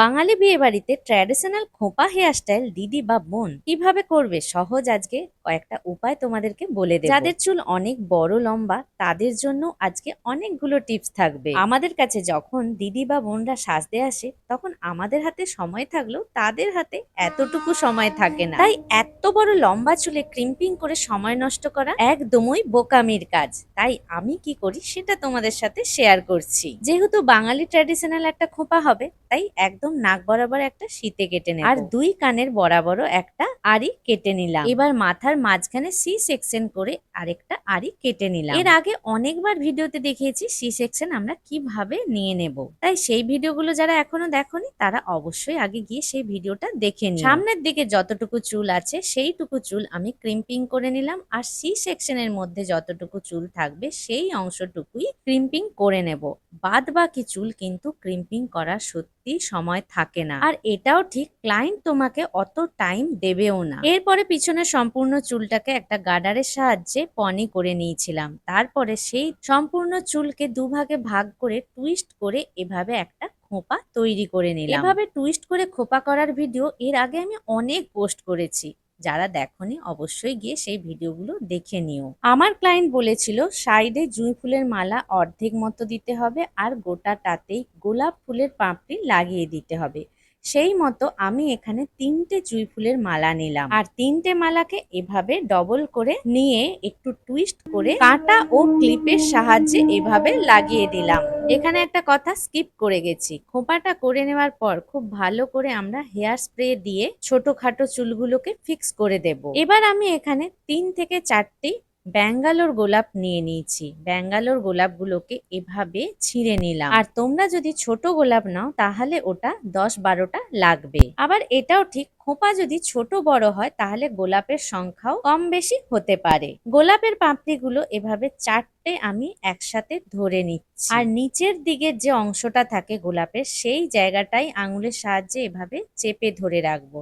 বাঙালি বিয়ে বাড়িতে traditional খোঁপা hair style দিদি বা বোন কীভাবে করবে সহজ আজকে কয়েকটা উপায় তোমাদেরকে বলে দেব। যাদের চুল অনেক বড়, লম্বা, তাদের জন্য আজকে অনেকগুলো টিপস থাকবে। আমাদের কাছে যখন দিদি বা বোনরা সাজতে আসে, তখন আমাদের হাতে সময় থাকলেও তাদের হাতে এতটুকু সময় থাকে না। তাই এত বড় লম্বা চুলে ক্রিম্পিং করে সময় নষ্ট করা একদমই বোকামির কাজ। তাই আমি কি করি সেটা তোমাদের সাথে শেয়ার করছি। যেহেতু বাঙালি ট্র্যাডিশনাল একটা খোঁপা হবে, তাই একদম নাক বরাবর একটা শীতে কেটে নেব। আর দুই কানের বরাবরও একটা আড়ি কেটে নিলাম। এবার মাথার মাঝখানে সি সেকশন করে আরেকটা আড়ি কেটে নিলাম। এর আগে অনেকবার ভিডিওতে দেখিয়েছি সি সেকশন আমরা কীভাবে নিয়ে নেব। তাই সেই ভিডিওগুলো যারা এখনও দেখোনি তারা অবশ্যই আগে গিয়ে সেই ভিডিওটা দেখে নিই সামনের দিকে যতটুকু চুল আছে সেইটুকু চুল আমি ক্রিম্পিং করে নিলাম আর সি সেকশনের মধ্যে যতটুকু চুল থাকবে সেই অংশটুকুই ক্রিম্পিং করে নেব। বাদ বাকি চুল কিন্তু ক্রিম্পিং করার সত্যি সময় থাকে না। আর এটাও ঠিক ক্লায়েন্ট তোমাকে অত টাইম দেবেও না। এরপরে পিছনে সম্পূর্ণ চুলটাকে একটা গার্ডারের সাহায্যে পনি করে নিয়েছিলাম। তারপরে সেই সম্পূর্ণ চুলকে দুভাগে ভাগ করে টুইস্ট করে এভাবে একটা খোঁপা তৈরি করে নিলাম। এভাবে টুইস্ট করে খোপা করার ভিডিও এর আগে আমি অনেক পোস্ট করেছি। যারা দেখনি, অবশ্যই গিয়ে সেই ভিডিওগুলো দেখে নিও। আমার ক্লায়েন্ট বলেছিল, সাইডে জুঁই ফুলের মালা অর্ধেক মতো দিতে হবে আর গোটাটাতেই গোলাপ ফুলের পাপড়ি লাগিয়ে দিতে হবে। সেই মতো আমি এখানে তিনটে জুঁই ফুলের মালা নিলাম। আর তিনটে মালাকে এভাবে ডবল করে নিয়ে একটু টুইস্ট করে কাঁটা ও ক্লিপের সাহায্যে এভাবে লাগিয়ে দিলাম। এখানে একটা কথা স্কিপ করে গেছি। খোঁপাটা করে নেওয়ার পর খুব ভালো করে আমরা হেয়ার স্প্রে দিয়ে ছোটখাটো চুলগুলোকে ফিক্স করে দেব। এবার আমি এখানে তিন থেকে চারটি ব্যাঙ্গালোর গোলাপ নিয়ে নিয়েছি। ব্যাঙ্গালোর গোলাপগুলোকে এভাবে ছিঁড়ে নিলাম। আর তোমরা যদি ছোট গোলাপ নাও, তাহলে ওটা দশ বারোটা লাগবে। আবার এটাও ঠিক, খোপা যদি ছোট বড় হয়, তাহলে গোলাপের সংখ্যাও কম বেশি হতে পারে। গোলাপের পাপড়িগুলো এভাবে চারটে আমি একসাথে ধরে নিচ্ছি। আর নিচের দিকের যে অংশটা থাকে গোলাপের, সেই জায়গাটাই আঙুলের সাহায্যে এভাবে চেপে ধরে রাখব।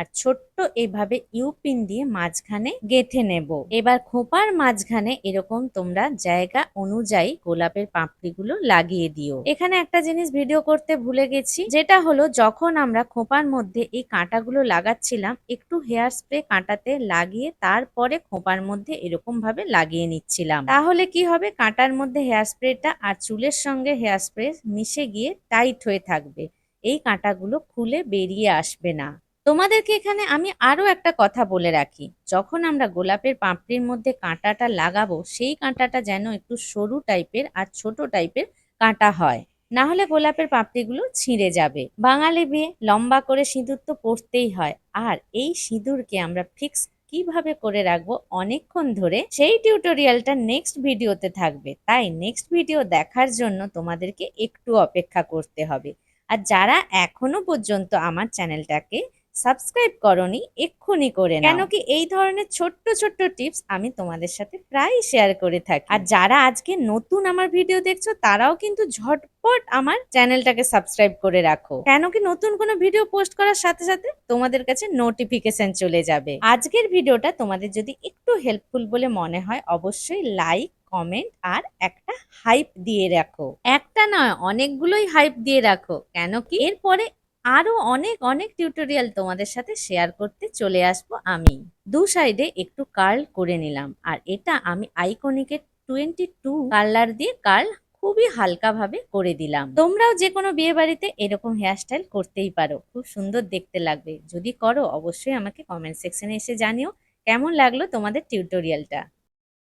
আর ছোট্ট এভাবে ইউপিন দিয়ে মাঝখানে গেথে নেব। এবার খোপার মাঝখানে এরকম তোমরা জায়গা অনুযায়ী গোলাপের পাপড়িগুলো লাগিয়ে দিও। এখানে একটা জিনিস ভিডিও করতে ভুলে গেছি, যেটা হলো যখন আমরা খোপার মধ্যে এই কাঁটাগুলো লাগাচ্ছিলাম, একটু হেয়ার স্প্রে কাঁটাতে লাগিয়ে তারপরে খোপার মধ্যে এরকম ভাবে লাগিয়ে নিচ্ছিলাম। তাহলে কি হবে? কাঁটার মধ্যে হেয়ার স্প্রেটা আর চুলের সঙ্গে হেয়ার স্প্রে মিশে গিয়ে টাইট হয়ে থাকবে। এই কাঁটাগুলো খুলে বেরিয়ে আসবে না। তোমাদেরকে এখানে আমি আরও একটা কথা বলে রাখি। যখন আমরা গোলাপের পাপড়ির মধ্যে কাঁটাটা লাগাবো, সেই কাঁটাটা যেন একটু সরু টাইপের আর ছোট টাইপের কাঁটা হয়। না হলে গোলাপের পাপড়িগুলো ছিঁড়ে যাবে। বাঙালি বিয়ে লম্বা করে সিঁদুর তো পড়তেই হয়। আর এই সিঁদুরকে আমরা ফিক্স কীভাবে করে রাখব অনেকক্ষণ ধরে, সেই টিউটোরিয়ালটা নেক্সট ভিডিওতে থাকবে। তাই নেক্সট ভিডিও দেখার জন্য তোমাদেরকে একটু অপেক্ষা করতে হবে। আর যারা এখনও পর্যন্ত আমার চ্যানেলটাকে সাবস্ক্রাইব করনি এক্ষুনি করে কেন কি এই ধরনের ছোট্ট ছোট্ট টিপস আমি তোমাদের সাথে প্রায় শেয়ার করে থাকি। আর যারা আজকে নতুন আমার ভিডিও দেখছ তারাও কিন্তু ঝটপট আমার চ্যানেলটাকে সাবস্ক্রাইব করে রাখো। কেন কি নতুন কোনো ভিডিও পোস্ট করার সাথে সাথে তোমাদের কাছে নোটিফিকেশন চলে যাবে। আজকের ভিডিওটা তোমাদের যদি একটু হেল্পফুল বলে মনে হয় অবশ্যই লাইক কমেন্ট আর একটা হাইপ দিয়ে রাখো। একটা নয় অনেকগুলোই হাইপ দিয়ে রাখো। কেন কি? এরপরে আরও অনেক অনেক টিউটোরিয়াল তোমাদের সাথে শেয়ার করতে চলে আসব আমি। দু সাইডে একটু কার্ল করে নিলাম। আর এটা আমি আইকনিকের টোয়েন্টি টু কার্লার দিয়ে কার্ল খুবই হালকা ভাবে করে দিলাম। তোমরাও যে কোনো বিয়ে বাড়িতে এরকম হেয়ারস্টাইল করতেই পারো। খুব সুন্দর দেখতে লাগবে। যদি করো, অবশ্যই আমাকে কমেন্ট সেকশনে এসে জানিও। কেমন লাগল তোমাদের টিউটোরিয়ালটা